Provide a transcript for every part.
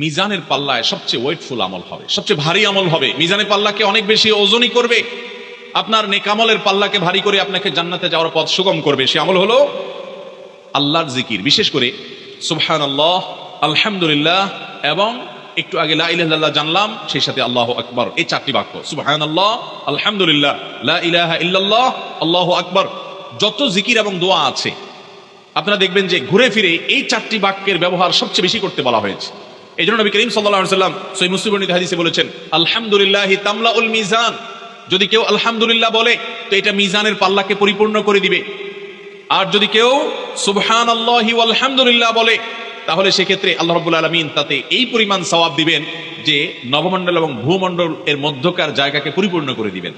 মিজানের পাল্লায় সবচেয়ে ওয়েটফুল আমল হবে, সবচেয়ে ভারী আমল হবে। মিজানের পাল্লাকে অনেক বেশি ওজনই করবে। আপনার নেকামলের পাল্লাকে ভারী করে আপনাকে জান্নাতে যাওয়ার পথ সুগম করবে। সে আমল হলো আল্লাহর জিকির, বিশেষ করে সুবহান আল্লাহ আলহামদুলিল্লাহ এবং একটু আগে লা জানলাম, সেই সাথে আল্লাহ আকবর, এই চারটি বাক্য সুবহান আল্লাহ আলহামদুলিল্লাহ, লা ইলাহা ইল্লাল্লাহ, আল্লাহ আকবর। যত জিকির এবং দোয়া আছে, আপনারা দেখবেন যে ঘুরে ফিরে এই চারটি বাক্যের ব্যবহার সবচেয়ে বেশি করতে বলা হয়েছে। এই জন্য নবী করিম সাল্লাহ সাল্লাম সই মুসলিম হাদিসে বলেছেন, আলহামদুলিল্লাহ তামলা উল মিজান। যদি কেউ আলহামদুলিল্লাহ বলে, তো এটা মিজানের পাল্লাকে পরিপূর্ণ করে দিবে। আর যদি কেউ সুবহান আল্লাহি আলহামদুলিল্লাহ বলে, তাহলে সেক্ষেত্রে আল্লাহ রব্বুল আলমিন তাতে এই পরিমাণ সওয়াব দিবেন যে নবমণ্ডল এবং ভূমণ্ডল এর মধ্যকার জায়গাকে পরিপূর্ণ করে দিবেন।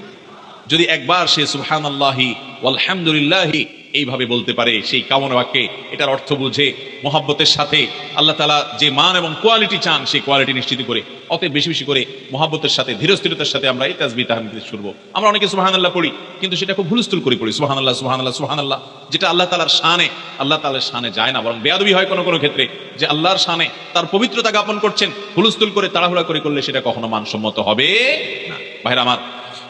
যদি একবার সে সুবহান আল্লাহি আলহামদুলিল্লাহি এইভাবে বলতে পারে, সেই কামনা বাক্যে, এটার অর্থ বুঝে, মোহাব্বতের সাথে, আল্লাহ তালা যে মান এবং কোয়ালিটি চান, সেই কোয়ালিটি নিশ্চিত করে, অতএব বেশি বেশি করে মোহাব্বতের সাথে, ধীরস্থিরতার সাথে আমরা এই তাজবি তাহমিদ শুনব। আমরা অনেকে সুহান আল্লাহ পড়ি, কিন্তু সেটা খুব ভুলস্থুল করে পড়ি সুহান আল্লাহ সুহান আল্লাহ সুহান আল্লাহ যেটা আল্লাহ তালার শানে, আল্লাহ তালার শানে যায় না, বরং বেয়াদবি হয় কোনো কোনো ক্ষেত্রে, যে আল্লাহর শানে তার পবিত্রতা জ্ঞাপন করছেন হুলস্থুল করে, তাড়াহুড়া করে করলে সেটা কখনো মানসম্মত হবে না। ভাইরা আমার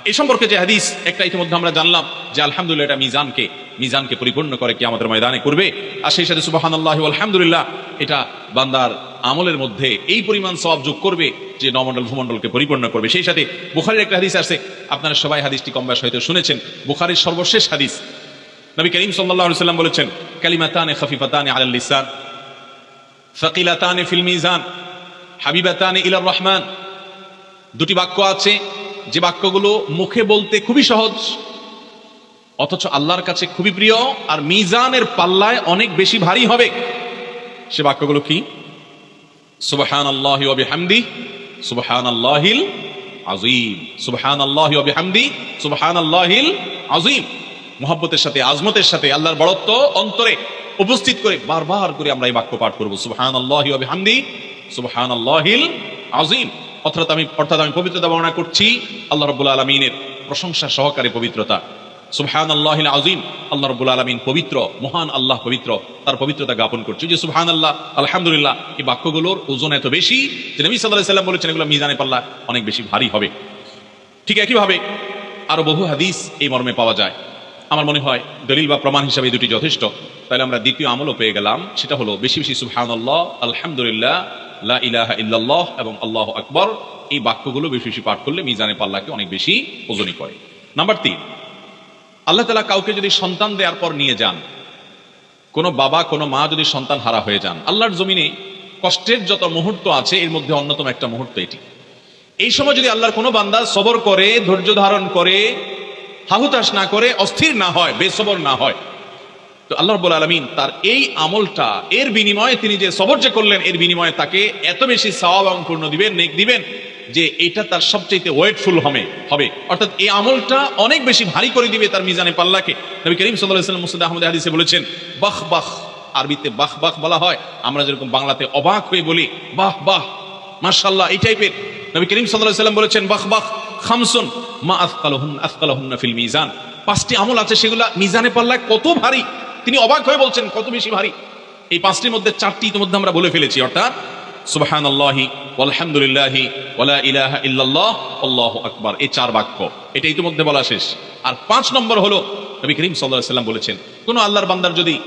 এই সম্পর্কে যে হাদিস, একটা ইতিমধ্যে আমরা জানলাম যে আলহামদুলিল্লাহ এটা মিজানকে মিজানকে পরিপূর্ণ করে কি আমাদের ময়দানে করবে। আর সেই সাথে সুবাহান আল্লাহ আলহামদুলিল্লাহ, এটা বান্দার আমলের মধ্যে এই পরিমাণ সব যোগ করবে যে নমণ্ডল ভূমণ্ডলকে পরিপূর্ণ করবে। সেই সাথে বুখারির একটা হাদিস আছে আপনারা সবাই হাদিসটি কম বেশ হয়তো শুনেছেন। বুখারির সর্বশেষ হাদিস, নবী করিম সাল্লাহ সাল্লাম বলেছেন, কালিমাতানে খফিফাতানে আলাল লিসান ফকিলাতানে ফিল মিজান, হাবিবাতানে ইলার রহমান। দুটি বাক্য আছে যে বাক্যগুলো মুখে বলতে খুবই সহজ, অথচ আল্লাহর কাছে খুবই প্রিয়, আর মিজানের পাল্লায় অনেক বেশি ভারী হবে। সে বাক্যগুলো কি? সুবহান আল্লাহ হামদি সুবহান আল্লাহিল আজিম সুবহান আল্লাহ হামদি সুবহান আল্লাহিল আজিম মোহাব্বতের সাথে, আজমতের সাথে, আল্লাহর বড়ত্ব অন্তরে উপস্থিত করে বারবার করে আমরা এই বাক্য পাঠ করব। সুবহান আল্লাহ হামদি সুবহান আল্লাহিল আজিম অর্থাৎ আমি অর্থাৎ আমি পবিত্রতা বর্ণনা করছি আল্লাহ রব্বুল আলমিনের প্রশংসা সহকারে পবিত্রতা। সুবহান আল্লাহ আজিম আল্লাহ রব্বুল আলমিন পবিত্র, মহান আল্লাহ পবিত্র, তার পবিত্রতা জ্ঞাপন করছি। যে সুবহান আল্লাহ আলহামদুলিল্লাহ, এই বাক্যগুলোর ওজন এত বেশি যে নবী সাল্লাহ সাল্লাম বলেছেন, এগুলো মিজানে পাল্লা অনেক বেশি ভারী হবে। ঠিক একইভাবে আরও বহু হাদিস এই মর্মে পাওয়া যায়। আমার মনে হয় দলিল বা প্রমাণ হিসাবে দুটি যথেষ্ট। তাহলে আমরা দ্বিতীয় আমলও পেয়ে গেলাম, সেটা হলো বেশি বেশি সুবহান আল্লাহ আলহামদুলিল্লাহ এবং আল্লাহ আকবর, এই বাক্যগুলো বেশি বেশি পাঠ করলে মিজানে পাল্লাকে অনেক বেশি করে। নাম্বার তিন, আল্লাহ তালা কাউকে যদি সন্তান দেওয়ার পর নিয়ে যান, কোনো বাবা, কোনো মা যদি সন্তান হারা হয়ে যান, আল্লাহর জমিনে কষ্টের যত মুহূর্ত আছে, এর মধ্যে অন্যতম একটা মুহূর্ত এটি। এই সময় যদি আল্লাহর কোনো বান্দা সবর করে, ধৈর্য ধারণ করে হাহুতাস না করে, অস্থির না হয়, বেসবর না হয় তো আল্লাহ রব্বুল আলমিন তার এই আমলটা, এর বিনিময়ে তিনি যে সবর যে করলেন, এর বিনিময়ে তাকে এত বেশি সওয়াব এবং পূর্ণ দিবেন, নেক দিবেন, যে এটা তার সবচেয়ে ওয়েটফুল হবে হবে। অর্থাৎ এই আমলটা অনেক বেশি ভারী করে দিবে তার মিজানে পাল্লাকে। নবী করিম সাল্লাহ মুসাদ আহমদ হাদিসে বলেছেন, বাহ বাহ। আরবিতে বাহ বাহ বলা হয়। আমরা যেরকম বাংলাতে অবাক হয়ে বলি, বাহ বাহ। মার্শাল্লাহ এই টাইপের। নবী করিম সাল্লাহ সাল্লাম বলেছেন, বাহ বাহ। খামসুন, মা আফকালহুন আফকালহুন ফিল মিজান। পাঁচটি আমল আছে, সেগুলা মিজানে পাল্লায় কত ভারী। তিনি অবাক হয়ে বলছেন, কত বেশি ভারী? এই পাঁচটির মধ্যে চারটি ইতিমধ্যে আমরা বলে ফেলেছি, অর্থাৎ সুবাহান আল্লাহি আলহামদুলিল্লাহি আল্লাহ আকবার। এই চার বাক্য। এটা ইতিমধ্যে বলা শেষ। আর পাঁচ নম্বর হলো, নবী করিম সাল্লাহ সাল্লাম বলেছেন, কোন আল্লাহর বান্দার যদি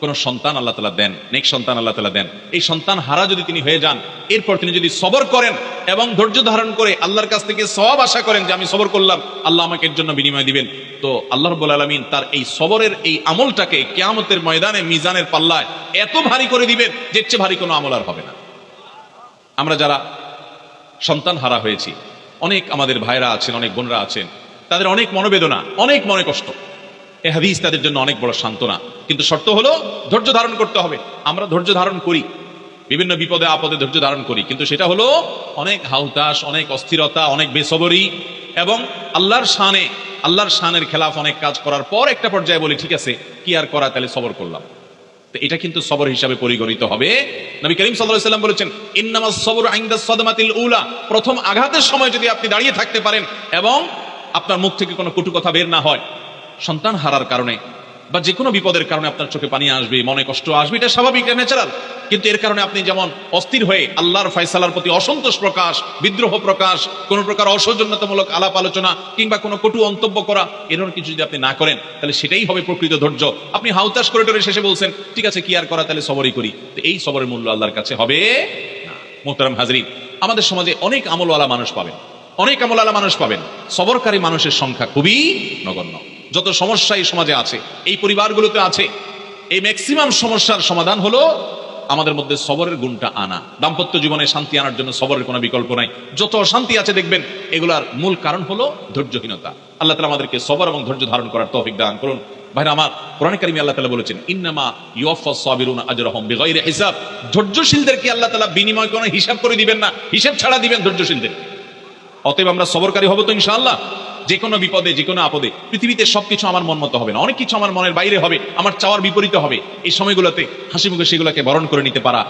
কোন সন্তান আল্লাহ তালা দেন, নেক সন্তান আল্লাহ তালা দেন। এই সন্তান হারা যদি তিনি হয়ে যান, এরপর তিনি যদি সবর করেন এবং ধৈর্য ধারণ করে আল্লাহর কাছ থেকে সব আশা করেন যে আমি সবর করলাম, আল্লাহ আমাকে এর জন্য বিনিময় দিবেন। তো আল্লাহ রব্বুল আলমিন তার এই সবরের এই আমলটাকে কেয়ামতের ময়দানে, মিজানের পাল্লায় এত ভারী করে দিবেন, যে চেয়ে ভারী কোনো আমল আর হবে না। আমরা যারা সন্তান হারা হয়েছি, অনেক আমাদের ভাইরা আছেন, অনেক বোনরা আছেন, তাদের অনেক মনোবেদনা, অনেক মনে কষ্ট। এ হাদিস তাদের জন্য অনেক বড় সান্ত্বনা। কিন্তু শর্ত হলো ধৈর্য ধারণ করতে হবে। আমরা ধৈর্য ধারণ করি। বিভিন্ন বিপদে আপদে ধৈর্য ধারণ করি। কিন্তু সেটা হলো অনেক হাউতাস অনেক অস্থিরতা, অনেক বেসবরি এবং আল্লাহর শানে, আল্লাহর শানের খেলাফ অনেক কাজ করার পর একটা পর্যায়ে বলি, ঠিক আছে, কি আর করা? তাহলে সবর করলাম। তো এটা কিন্তু সবর হিসাবে পরিগণিত হবে। নবী করিম সাল্লাহ সাল্লাম বলেছেন ইন্নামা সবর আইন্দা সদমাতিল উলা। প্রথম আঘাতের সময় যদি আপনি দাঁড়িয়ে থাকতে পারেন এবং আপনার মুখ থেকে কোনো কটু কথা বের না হয় সন্তান হারার কারণে বা যে কোনো বিপদের কারণে আপনার চোখে পানি আসবে, মনে কষ্ট আসবে, এটা স্বাভাবিক ন্যাচারাল কিন্তু এর কারণে আপনি যেমন অস্থির হয়ে আল্লাহর ফয়সালার প্রতি অসন্তোষ প্রকাশ, বিদ্রোহ প্রকাশ, কোনো প্রকার অসৌজন্যতামূলক আলাপ আলোচনা কিংবা কোনো কটু মন্তব্য করা এরকম কিছু যদি আপনি না করেন, তাহলে সেটাই হবে প্রকৃত ধৈর্য। আপনি হাউতাস করে টরে শেষে বলছেন, ঠিক আছে, কি আর করা, তাহলে সবরই করি। তো এই সবরের মূল্য আল্লাহর কাছে হবে মোহতারাম হাজরিন, আমাদের সমাজে অনেক আমলওয়ালা মানুষ পাবেন, অনেক আমলওয়ালা মানুষ পাবেন। সবরকারী মানুষের সংখ্যা খুবই নগণ্য। যত সমস্যা এই সমাজে আছে, এই পরিবারগুলোতে আছে, এই ম্যাক্সিমাম সমস্যার সমাধান হলো আমাদের মধ্যে সবরের গুণটা আনা। দাম্পত্য জীবনে শান্তি আনার জন্য সবরের কোনো বিকল্প নাই। যত অশান্তি আছে দেখবেন, এগুলার মূল কারণ হলো ধৈর্যহীনতা। আল্লাহ তালা আমাদেরকে সবর এবং ধৈর্য ধারণ করার তৌফিক দান করুন। ভাইরা আমার, কোরআন কারিমে আল্লাহ তালা বলেছেন, ইন্নামা ইউফা সাবিরুন আজরহম বিগাইরি হিসাব। ধৈর্যশীলদেরকে আল্লাহ তালা বিনিময় কোনো হিসাব করে দিবেন না। হিসাব ছাড়া দিবেন ধৈর্যশীলদের। অতএব আমরা সবরকারী হব তো ইনশাআল্লাহ। যে কোনো বিপদে যে কোনো আপদে, পৃথিবীতে সবকিছু আমার মন মতো হবে না। অনেক কিছু আমার মনের বাইরে হবে, আমার চাওয়ার বিপরীতে হবে। এই সময়গুলোতে হাসি মুখে সেগুলোকে বরণ করে নিতে পারা।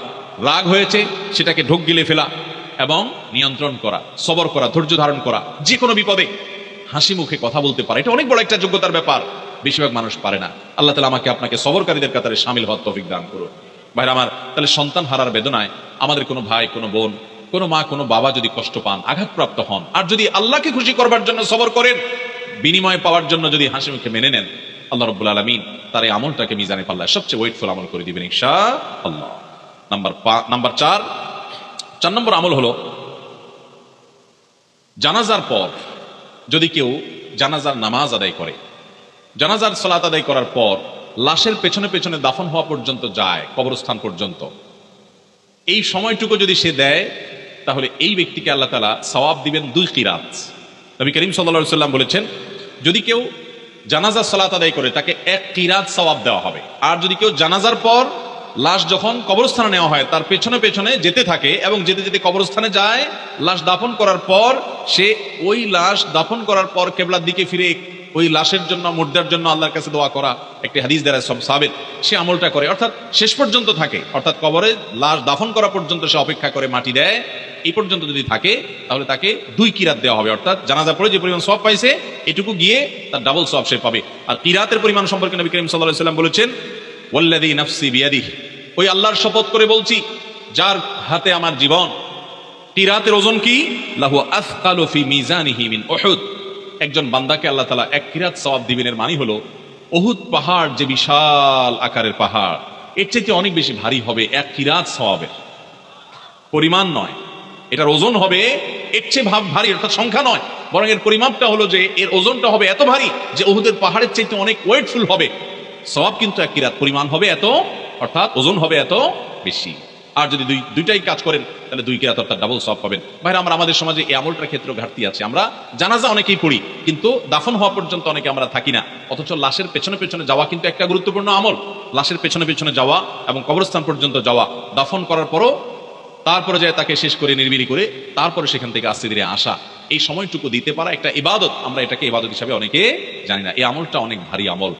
রাগ হয়েছে, সেটাকে ঢোক গিলে ফেলা এবং নিয়ন্ত্রণ করা, সবর করা, ধৈর্য ধারণ করা। যে কোনো বিপদে হাসি মুখে কথা বলতে পারে। এটা অনেক বড় একটা যোগ্যতার ব্যাপার। বেশিরভাগ মানুষ পারে না। আল্লাহ তালা আমাকে আপনাকে সবরকারীদের কাতারে সামিল হওয়ার তৌফিক দান করুন। ভাইরা আমার, তাহলে সন্তান হারার বেদনায় আমাদের কোনো ভাই, কোনো বোন কোনো মা, কোনো বাবা যদি কষ্ট পান, আঘাতপ্রাপ্ত হন, আর যদি আল্লাহকে খুশি করবার জন্য সবর করেন, বিনিময় পাওয়ার জন্য যদি হাসি মুখে মেনে নেন, আল্লাহ রব্বুল আলমিন তার এই আমলটাকে মিজানে পাল্লায় সবচেয়ে ওয়েটফুল আমল করে দিবেন ইনশা আল্লাহ নাম্বার নাম্বার চার চার নম্বর আমল হলো, জানাজার পর যদি কেউ জানাজার নামাজ আদায় করে, জানাজার সালাত আদায় করার পর লাশের পেছনে পেছনে দাফন হওয়া পর্যন্ত যায়, কবরস্থান পর্যন্ত। এই সময়টুকু যদি সে দেয় তাহলে এই ব্যক্তিকে আল্লাহ তালা সওয়াব দিবেন দুই কিরাত। নবী করিম সাল্লা সাল্লাম বলেছেন, যদি কেউ জানাজার সালাত আদায় করে, তাকে এক কিরাত সওয়াব দেওয়া হবে। আর যদি কেউ জানাজার পর লাশ যখন কবরস্থানে নেওয়া হয়, তার পেছনে পেছনে যেতে থাকে এবং যেতে যেতে কবরস্থানে যায়, লাশ দাফন করার পর সে ওই লাশ দাফন করার পর কেবলার দিকে ফিরে ওই লাশের জন্য, মুর্দার জন্য আল্লাহর কাছে দোয়া করা একটি হাদিস দ্বারা সব সাবেত। সে আমলটা করে, অর্থাৎ শেষ পর্যন্ত থাকে। অর্থাৎ কবরে লাশ দাফন করা পর্যন্ত সে অপেক্ষা করে, মাটি দেয়। এই পর্যন্ত যদি থাকে, তাহলে তাকে দুই কিরাত দেওয়া হবে। অর্থাৎ জানাজা পরে যে পরিমাণ সব পাইছে, এটুকু গিয়ে তার ডাবল সব সে পাবে। আর কিরাতের পরিমাণ সম্পর্কে নবী করিম সাল্লাহ সাল্লাম বলেছেন ওল্লাদি নাফসি বিয়াদি ওই আল্লাহর শপথ করে বলছি, যার হাতে আমার জীবন, কিরাতের ওজন কি? লাহু আফকালু ফি মিজানিহি মিন উহুদ। একজন বান্দাকে আল্লাহ তালা এক কিরাত সওয়াব দিবেনের মানি হলো অহুত পাহাড় যে বিশাল আকারের পাহাড়, এর চাইতে অনেক বেশি ভারী হবে এক কিরাত সওয়াবের। পরিমাণ নয়, এটার ওজন হবে এর চেয়ে ভাব ভারী, অর্থাৎ সংখ্যা নয়, বরং এর পরিমাপটা হলো যে এর ওজনটা হবে এত ভারী যে ওহুদের পাহাড়ের চাইতে অনেক ওয়েটফুল হবে। সওয়াব কিন্তু এক কিরাত পরিমাণ হবে এত, অর্থাৎ ওজন হবে এত বেশি। আর যদি দুই দুইটাই কাজ করেন, তাহলে দুই কিরাত অর্থাৎ ডাবল সব পাবেন। ভাইরা, আমরা আমাদের সমাজে এই আমলটার ক্ষেত্রে ঘাটতি আছে। আমরা জানাজা অনেকেই পড়ি, কিন্তু দাফন হওয়া পর্যন্ত অনেকে আমরা থাকি না। অথচ লাশের পেছনে পেছনে যাওয়া কিন্তু একটা গুরুত্বপূর্ণ আমল। লাশের পেছনে পেছনে যাওয়া এবং কবরস্থান পর্যন্ত যাওয়া। দাফন করার পরও তারপরে যায় তাকে শেষ করে নির্বিলি করে তারপরে সেখান থেকে আস্তে ধীরে আসা। এই সময়টুকু দিতে পারা একটা ইবাদত। আমরা এটাকে ইবাদত হিসাবে অনেকে জানি না। এই আমলটা অনেক ভারী আমল।